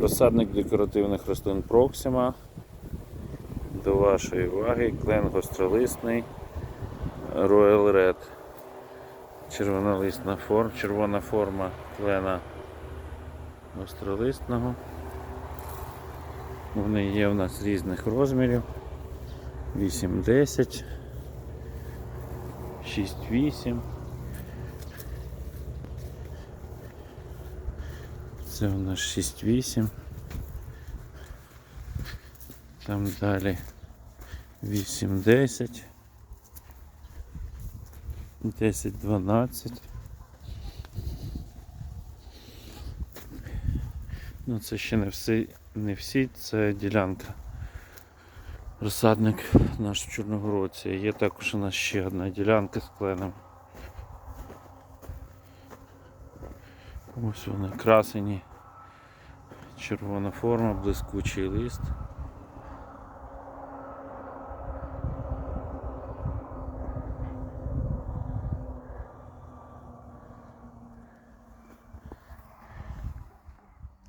Розсадник декоративних рослин Проксима. До вашої уваги клен гостролисний Royal Red. Червонолисна форма, червона форма клена гостролисного. Вони є у нас різних розмірів. 8-10, 6-8. Це у нас 6-8. Там далі 8-10. 10-12. Ну це ще не всі, не всі, це ділянка. Розсадник наш в Чорногородці. Є також у нас ще одна ділянка з кленом. Ось вони красені. Червона форма, блискучий лист.